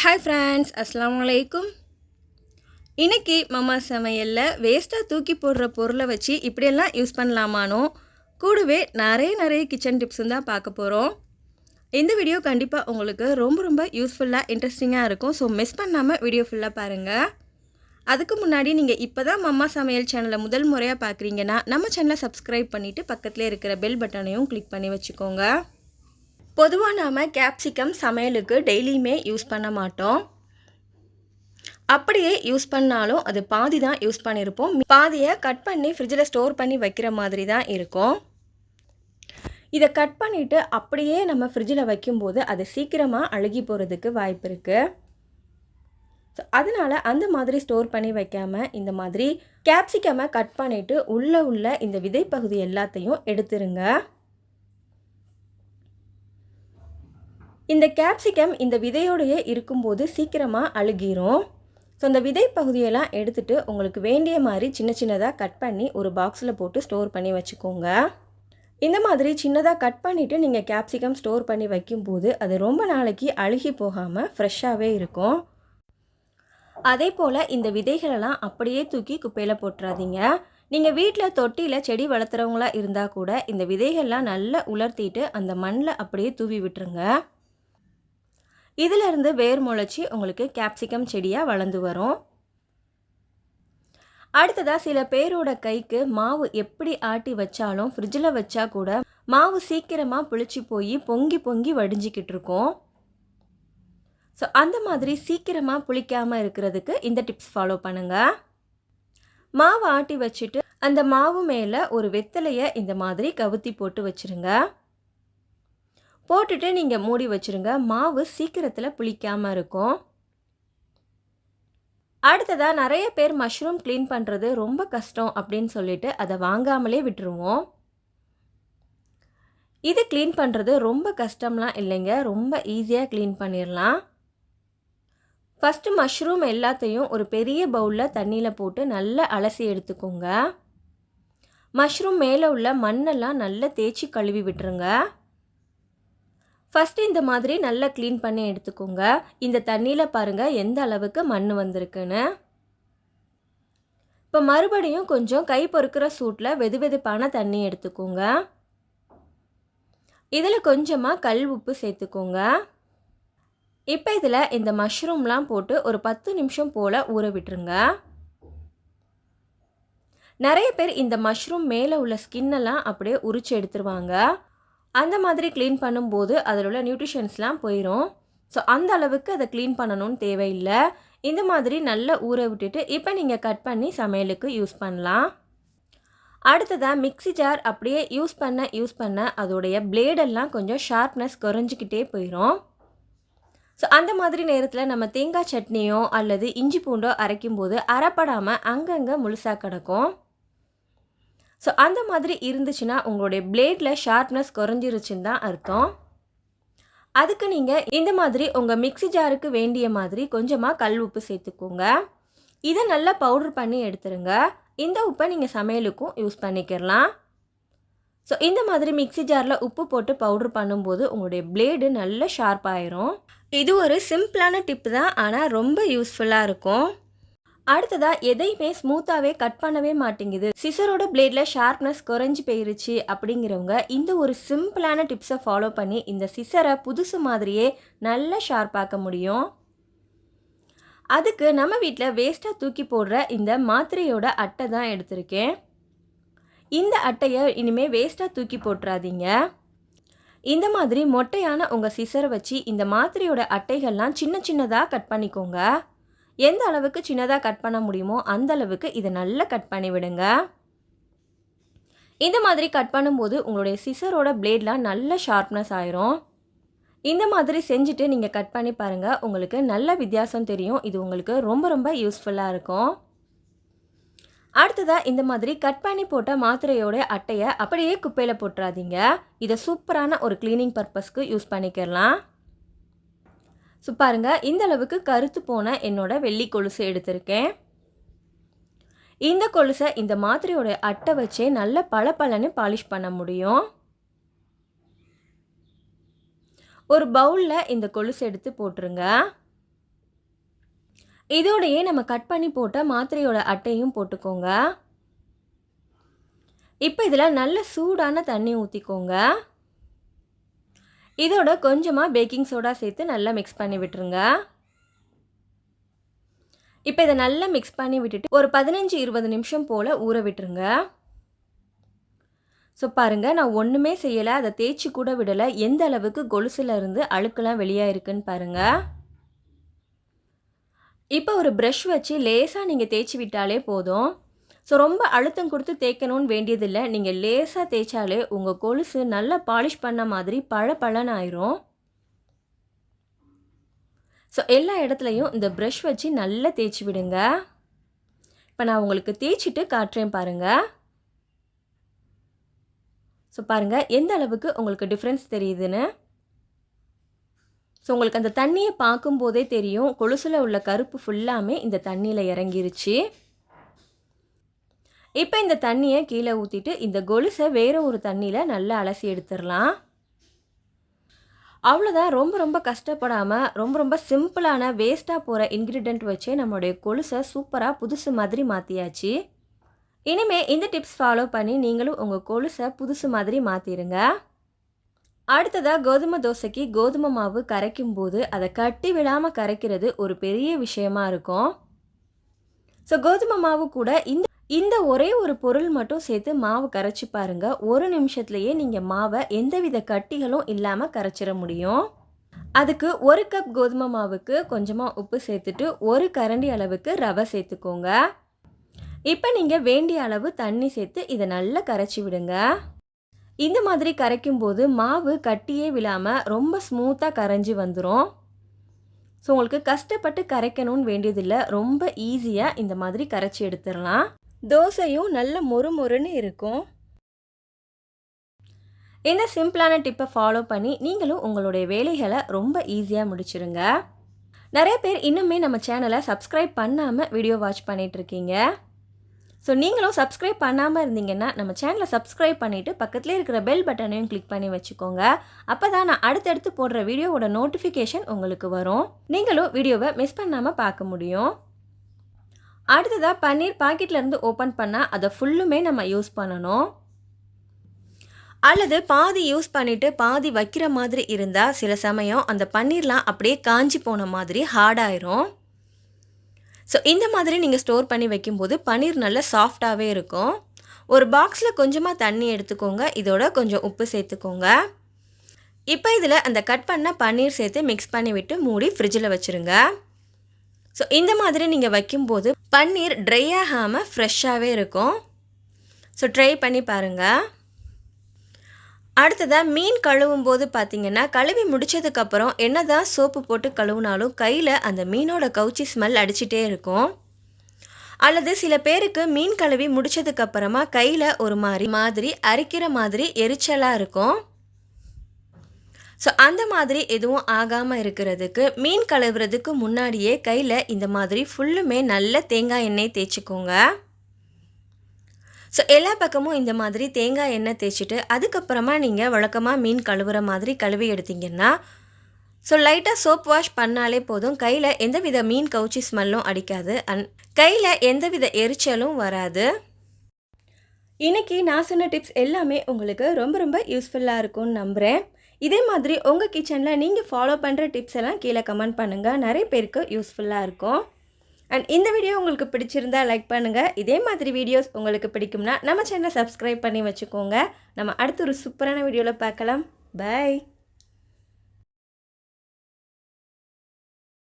Hi friends அஸ்ஸலாமு வலைக்கும் இன்னைக்கு மம்மா சமையலில் வேஸ்ட்டாக தூக்கி போடுற பொருளை வச்சு இப்படியெல்லாம் யூஸ் பண்ணலாமானோ? கூடவே நிறைய நிறைய கிச்சன் டிப்ஸும் தான் பார்க்க போகிறோம் இந்த வீடியோ கண்டிப்பாக உங்களுக்கு ரொம்ப ரொம்ப யூஸ்ஃபுல்லாக இன்ட்ரெஸ்டிங்காக இருக்கும். ஸோ மிஸ் பண்ணாமல் வீடியோ ஃபுல்லாக பாருங்கள் அதுக்கு முன்னாடி நீங்கள் இப்போ தான் மம்மா சமையல் சேனலை முதல் முறையாக பார்க்குறீங்கன்னா நம்ம சேனலை சப்ஸ்கிரைப் பண்ணிவிட்டு பக்கத்தில் இருக்கிற பெல் பட்டனையும் கிளிக் பண்ணி வச்சுக்கோங்க. பொதுவாக நாம் கேப்சிகம் சமையலுக்கு டெய்லியுமே யூஸ் பண்ண மாட்டோம். அப்படியே யூஸ் பண்ணாலும் அது பாதி தான் யூஸ் பண்ணியிருப்போம் பாதியை கட் பண்ணி ஃப்ரிட்ஜில் ஸ்டோர் பண்ணி வைக்கிற மாதிரி தான் இருக்கும். இதை கட் பண்ணிவிட்டு அப்படியே நம்ம ஃப்ரிட்ஜில் வைக்கும்போது அது சீக்கிரமாக அழுகி போகிறதுக்கு வாய்ப்பு இருக்குது ஸோ அதனால் அந்த மாதிரி ஸ்டோர் பண்ணி வைக்காமல் இந்த மாதிரி கேப்சிகமை கட் பண்ணிவிட்டு உள்ளே உள்ள இந்த விதைப்பகுதி எல்லாத்தையும் எடுத்துருங்க. இந்த கேப்சிகம் இந்த விதையோடையே இருக்கும்போது சீக்கிரமாக அழுகிரும். ஸோ அந்த விதை பகுதியெல்லாம் எடுத்துகிட்டு உங்களுக்கு வேண்டிய மாதிரி சின்ன சின்னதாக கட் பண்ணி ஒரு பாக்ஸில் போட்டு ஸ்டோர் பண்ணி வச்சுக்கோங்க. இந்த மாதிரி சின்னதாக கட் பண்ணிவிட்டு நீங்கள் கேப்சிகம் ஸ்டோர் பண்ணி வைக்கும்போது அது ரொம்ப நாளைக்கு அழுகி போகாமல் ஃப்ரெஷ்ஷாகவே இருக்கும். அதே போல் இந்த விதைகளெல்லாம் அப்படியே தூக்கி குப்பையில் போட்டுறாதீங்க. நீங்கள் வீட்டில் தொட்டியில் செடி வளர்த்துறவங்களா இருந்தால் கூட இந்த விதைகள்லாம் நல்லா உலர்த்திட்டு அந்த மண்ணில் அப்படியே தூவி விட்டுருங்க. இதிலிருந்து வேர் முளைச்சி உங்களுக்கு கேப்சிகம் செடியாக வளர்ந்து வரும். அடுத்ததாக சில பேரோட கைக்கு மாவு எப்படி ஆட்டி வச்சாலும் ஃப்ரிட்ஜில் வச்சா கூட மாவு சீக்கிரமாக புளிச்சு போய் பொங்கி பொங்கி வடிஞ்சிக்கிட்டு இருக்கும். ஸோ அந்த மாதிரி சீக்கிரமாக புளிக்காமல் இருக்கிறதுக்கு இந்த டிப்ஸ் ஃபாலோ பண்ணுங்கள் மாவு ஆட்டி வச்சுட்டு அந்த மாவு மேலே ஒரு வெத்தலையை இந்த மாதிரி கவுத்தி போட்டு வச்சுருங்க. போட்டுட்டு நீங்கள் மூடி வச்சுருங்க. மாவு சீக்கிரத்தில் புளிக்காமல் இருக்கும். அடுத்ததாக நிறைய பேர் மஷ்ரூம் க்ளீன் பண்ணுறது ரொம்ப கஷ்டம் அப்படின்னு சொல்லிட்டு அதை வாங்காமலே விட்டுருவோம். இது க்ளீன் பண்ணுறது ரொம்ப கஷ்டம்லாம் இல்லைங்க. ரொம்ப ஈஸியாக க்ளீன் பண்ணிடலாம் ஃபஸ்ட்டு மஷ்ரூம் எல்லாத்தையும் ஒரு பெரிய பவுலில் தண்ணியில் போட்டு நல்லா அலசி எடுத்துக்கோங்க. மஷ்ரூம் மேலே உள்ள மண்ணெல்லாம் நல்லா தேய்ச்சி கழுவி விட்டுருங்க. ஃபஸ்ட்டு இந்த மாதிரி நல்லா க்ளீன் பண்ணி எடுத்துக்கோங்க. இந்த தண்ணியில் பாருங்கள் எந்த அளவுக்கு மண் வந்திருக்குன்னு. இப்போ மறுபடியும் கொஞ்சம் கை பொறுக்கிற சூட்டில் வெது வெதுப்பான தண்ணி எடுத்துக்கோங்க. இதில் கொஞ்சமாக கல் உப்பு சேர்த்துக்கோங்க. இப்போ இதில் இந்த மஷ்ரூம்லாம் போட்டு ஒரு பத்து நிமிஷம் போல் ஊற விட்டுருங்க. நிறைய பேர் இந்த மஷ்ரூம் மேலே உள்ள ஸ்கின்னெல்லாம் அப்படியே உரிச்சு எடுத்துருவாங்க. அந்த மாதிரி க்ளீன் பண்ணும்போது அதில் உள்ள நியூட்ரிஷன்ஸ்லாம் போயிடும் ஸோ அந்த அளவுக்கு அதை க்ளீன் பண்ணணும்னு தேவையில்லை. இந்த மாதிரி நல்லா ஊற விட்டுட்டு இப்போ நீங்கள் கட் பண்ணி சமையலுக்கு யூஸ் பண்ணலாம். அடுத்ததாக மிக்சி ஜார் அப்படியே யூஸ் பண்ண யூஸ் பண்ண அதோடைய பிளேடெல்லாம் கொஞ்சம் ஷார்ப்னஸ் குறைஞ்சிக்கிட்டே போயிடும் ஸோ அந்த மாதிரி நேரத்தில் நம்ம தேங்காய் சட்னியோ அல்லது இஞ்சி பூண்டோ அரைக்கும்போது அரைப்படாமல் அங்கங்கே முழுசாக கிடக்கும். ஸோ அந்த மாதிரி இருந்துச்சுன்னா உங்களுடைய பிளேடில் ஷார்ப்னஸ் குறைஞ்சிருச்சுன்னு தான் அர்த்தம். அதுக்கு நீங்கள் இந்த மாதிரி உங்கள் மிக்சி ஜாருக்கு வேண்டிய மாதிரி கொஞ்சமாக கல் உப்பு சேர்த்துக்கோங்க. இதை நல்லா பவுடர் பண்ணி எடுத்துருங்க. இந்த உப்பை நீங்கள் சமையலுக்கும் யூஸ் பண்ணிக்கிறலாம் ஸோ இந்த மாதிரி மிக்சி ஜாரில் உப்பு போட்டு பவுடர் பண்ணும்போது உங்களுடைய பிளேடு நல்ல ஷார்ப் ஆயிரும். இது ஒரு சிம்பிளான டிப் தான் ஆனால் ரொம்ப யூஸ்ஃபுல்லாக இருக்கும். அடுத்ததாக எதையுமே ஸ்மூத்தாகவே கட் பண்ணவே மாட்டேங்குது. சிசரோட பிளேட்ல ஷார்ப்னஸ் குறைஞ்சி போயிருச்சு அப்படிங்கிறவங்க இந்த ஒரு சிம்பிளான டிப்ஸை ஃபாலோ பண்ணி இந்த சிசரை புதுசு மாதிரியே நல்லா ஷார்ப்பாக்க முடியும். அதுக்கு நம்ம வீட்டில் வேஸ்ட்டாக தூக்கி போடுற இந்த மாத்திரையோட அட்டை தான் எடுத்திருக்கேன். இந்த அட்டையை இனிமேல் வேஸ்ட்டாக தூக்கி போட்டுறாதீங்க. இந்த மாதிரி மொட்டையான உங்கள் சிசரை வச்சு இந்த மாத்திரையோட அட்டைகள்லாம் சின்ன சின்னதாக கட் பண்ணிக்கோங்க. எந்த அளவுக்கு சின்னதாக கட் பண்ண முடியுமோ அந்த அளவுக்கு இதை நல்லா கட் பண்ணி விடுங்க. இந்த மாதிரி கட் பண்ணும்போது உங்களுடைய சிசரோட பிளேட்லாம் நல்ல ஷார்ப்னஸ் ஆயிரும். இந்த மாதிரி செஞ்சுட்டு நீங்கள் கட் பண்ணி பாருங்கள் உங்களுக்கு நல்ல வித்தியாசம் தெரியும். இது உங்களுக்கு ரொம்ப ரொம்ப யூஸ்ஃபுல்லாக இருக்கும். அடுத்ததாக இந்த மாதிரி கட் பண்ணி போட்ட மாத்திரையோட அட்டையை அப்படியே குப்பையில் போட்டுறாதீங்க. இதை சூப்பரான ஒரு க்ளீனிங் பர்பஸ்க்கு யூஸ் பண்ணிக்கிறலாம் ஸோ பாருங்கள் இந்த அளவுக்கு கருத்து போன என்னோடய வெள்ளி கொலுசு எடுத்திருக்கேன். இந்த கொலுசை இந்த மாத்திரையோட அட்டை வச்சே நல்ல பளபளன்னு பாலிஷ் பண்ண முடியும். ஒரு பவுலில் இந்த கொலுசு எடுத்து போட்டுருங்க. இதோடையே நம்ம கட் பண்ணி போட்ட மாத்திரையோட அட்டையும் போட்டுக்கோங்க. இப்போ இதில் நல்ல சூடான தண்ணி ஊற்றிக்கோங்க இதோட கொஞ்சமாக பேக்கிங் சோடா சேர்த்து நல்லா மிக்ஸ் பண்ணி விட்டுருங்க. இப்போ இதை நல்லா மிக்ஸ் பண்ணி விட்டுட்டு ஒரு பதினஞ்சு இருபது நிமிஷம் போல் ஊற விட்டுருங்க. ஸோ பாருங்கள் நான் ஒன்றுமே செய்யலை அதை தேய்ச்சி கூட விடலை. எந்த அளவுக்கு கொலுசில் இருந்து அழுக்கெல்லாம் வெளியாக இருக்குன்னு பாருங்கள் இப்போ ஒரு ப்ரஷ் வச்சு லேசாக நீங்கள் தேய்ச்சி விட்டாலே போதும். ஸோ ரொம்ப அழுத்தம் கொடுத்து தேய்க்கணும்னு வேண்டியதில்லை. நீங்கள் லேசாக தேய்ச்சாலே உங்கள் கொலுசு நல்லா பாலிஷ் பண்ண மாதிரி பழ பழன்னு ஆயிரும் ஸோ எல்லா இடத்துலையும் இந்த ப்ரஷ் வச்சு நல்லா தேய்ச்சி விடுங்க. இப்போ நான் உங்களுக்கு தேய்ச்சிட்டு காட்டுறேன் பாருங்கள் ஸோ பாருங்கள் எந்த அளவுக்கு உங்களுக்கு டிஃப்ரென்ஸ் தெரியுதுன்னு? ஸோ உங்களுக்கு அந்த தண்ணியை பார்க்கும்போதே தெரியும். கொலுசில் உள்ள கருப்பு ஃபுல்லாமே இந்த தண்ணியில் இறங்கிருச்சு. இப்போ இந்த தண்ணியை கீழே ஊற்றிட்டு இந்த கொலுசை வேறு ஒரு தண்ணியில் நல்லா அலசி எடுத்துடலாம். அவ்வளோதான் ரொம்ப ரொம்ப கஷ்டப்படாமல் ரொம்ப ரொம்ப சிம்பிளான வேஸ்ட்டாக போகிற இன்க்ரீடியண்ட் வச்சே நம்மளுடைய கொலுசை சூப்பராக புதுசு மாதிரி மாற்றியாச்சு இனிமேல் இந்த டிப்ஸ் ஃபாலோ பண்ணி நீங்களும் உங்கள் கொலுசை புதுசு மாதிரி மாற்றிடுங்க அடுத்ததாக கோதுமை தோசைக்கு கோதுமை மாவு கரைக்கும் போது அதை கட்டி விடாமல் கரைக்கிறது ஒரு பெரிய விஷயமா இருக்கும். ஸோ கோதுமை மாவு கூட இந்த இந்த ஒரே ஒரு பொருள் மட்டும் சேர்த்து மாவு கரைச்சி பாருங்க. ஒரு நிமிஷத்துலையே நீங்கள் மாவை எந்தவித கட்டிகளும் இல்லாமல் கரைச்சிட முடியும். அதுக்கு ஒரு கப் கோதுமை மாவுக்கு கொஞ்சமாக உப்பு சேர்த்துட்டு ஒரு கரண்டி அளவுக்கு ரவை சேர்த்துக்கோங்க. இப்போ நீங்கள் வேண்டிய அளவு தண்ணி சேர்த்து இதை நல்லா கரைச்சி விடுங்க. இந்த மாதிரி கரைக்கும் போது மாவு கட்டியே விழாமல் ரொம்ப ஸ்மூத்தாக கரைஞ்சி வந்துடும் ஸோ உங்களுக்கு கஷ்டப்பட்டு கரைக்கணும்னு வேண்டியதில்லை. ரொம்ப ஈஸியாக இந்த மாதிரி கரைச்சி எடுத்துடலாம். தோசையும் நல்ல மொறு மொறுன்னு இருக்கும். இந்த சிம்பிளான டிப்பை ஃபாலோ பண்ணி நீங்களும் உங்களுடைய வேலைகளை ரொம்ப ஈஸியாக முடிச்சிருங்க. நிறைய பேர் இன்னுமே நம்ம சேனலை சப்ஸ்கிரைப் பண்ணாமல் வீடியோ வாட்ச் பண்ணிகிட்ருக்கீங்க ஸோ நீங்களும் சப்ஸ்கிரைப் பண்ணாமல் இருந்தீங்கன்னா நம்ம சேனலை சப்ஸ்கிரைப் பண்ணிவிட்டு பக்கத்துலேயே இருக்கிற பெல் பட்டனையும் கிளிக் பண்ணி வச்சுக்கோங்க. அப்போ தான் நான் அடுத்தடுத்து போடுற வீடியோவோட நோட்டிஃபிகேஷன் உங்களுக்கு வரும். நீங்களும் வீடியோவை மிஸ் பண்ணாமல் பார்க்க முடியும். அடுத்ததாக பன்னீர் பாக்கெட்லேருந்து ஓப்பன் பண்ணால் அதை ஃபுல்லுமே நம்ம யூஸ் பண்ணணும். அல்லது பாதி யூஸ் பண்ணிவிட்டு பாதி வைக்கிற மாதிரி இருந்தால் சில சமயம் அந்த பன்னீர்லாம் அப்படியே காஞ்சி போன மாதிரி ஹார்டாயிரும் ஸோ இந்த மாதிரி நீங்கள் ஸ்டோர் பண்ணி வைக்கும்போது பன்னீர் நல்லா சாஃப்டாகவே இருக்கும். ஒரு பாக்ஸில் கொஞ்சமாக தண்ணி எடுத்துக்கோங்க. இதோட கொஞ்சம் உப்பு சேர்த்துக்கோங்க. இப்போ இதில் அந்த கட் பண்ண பன்னீர் சேர்த்து மிக்ஸ் பண்ணி விட்டு மூடி ஃப்ரிட்ஜில் வச்சுருங்க. ஸோ இந்த மாதிரி நீங்கள் வைக்கும்போது பன்னீர் ட்ரை ஆகாமல் ஃப்ரெஷ்ஷாகவே இருக்கும். ஸோ ட்ரை பண்ணி பாருங்கள் அடுத்ததாக மீன் கழுவும் போது பார்த்தீங்கன்னா கழுவி முடித்ததுக்கப்புறம் என்ன தான் சோப்பு போட்டு கழுவுனாலும் கையில் அந்த மீனோட கவுச்சி ஸ்மெல் அடிச்சிட்டே இருக்கும். அல்லது சில பேருக்கு மீன் கழுவி முடிச்சதுக்கப்புறமா கையில் ஒரு மாதிரி மாதிரி அரிக்கிற மாதிரி எரிச்சலாக இருக்கும். ஸோ அந்த மாதிரி எதுவும் ஆகாமல் இருக்கிறதுக்கு மீன் கழுவுறதுக்கு முன்னாடியே கையில் இந்த மாதிரி ஃபுல்லுமே நல்ல தேங்காய் எண்ணெய் தேய்ச்சிக்கோங்க. ஸோ எல்லா பக்கமும் இந்த மாதிரி தேங்காய் எண்ணெய் தேய்ச்சிட்டு அதுக்கப்புறமா நீங்கள் வழக்கமாக மீன் கழுவுற மாதிரி கழுவி எடுத்தீங்கன்னா ஸோ லைட்டாக சோப் வாஷ் பண்ணாலே போதும். கையில் எந்தவித மீன் கவுச்சி ஸ்மெல்லும் அடிக்காது. அண்ட் கையில் எந்தவித எரிச்சலும் வராது. இன்றைக்கி நான் சொன்ன டிப்ஸ் எல்லாமே உங்களுக்கு ரொம்ப ரொம்ப யூஸ்ஃபுல்லாக இருக்கும்னு நம்புகிறேன் இதே மாதிரி உங்கள் கிச்சனில் நீங்கள் ஃபாலோ பண்ணுற டிப்ஸ் எல்லாம் கீழே கமெண்ட் பண்ணுங்கள் நிறைய பேருக்கு யூஸ்ஃபுல்லாக இருக்கும். அண்ட் இந்த வீடியோ உங்களுக்கு பிடிச்சிருந்தா லைக் பண்ணுங்கள் இதே மாதிரி வீடியோஸ் உங்களுக்கு பிடிக்கும்னா நம்ம சேனலை சப்ஸ்கிரைப் பண்ணி வச்சுக்கோங்க. நம்ம அடுத்த ஒரு சூப்பரான வீடியோவில் பார்க்கலாம். பை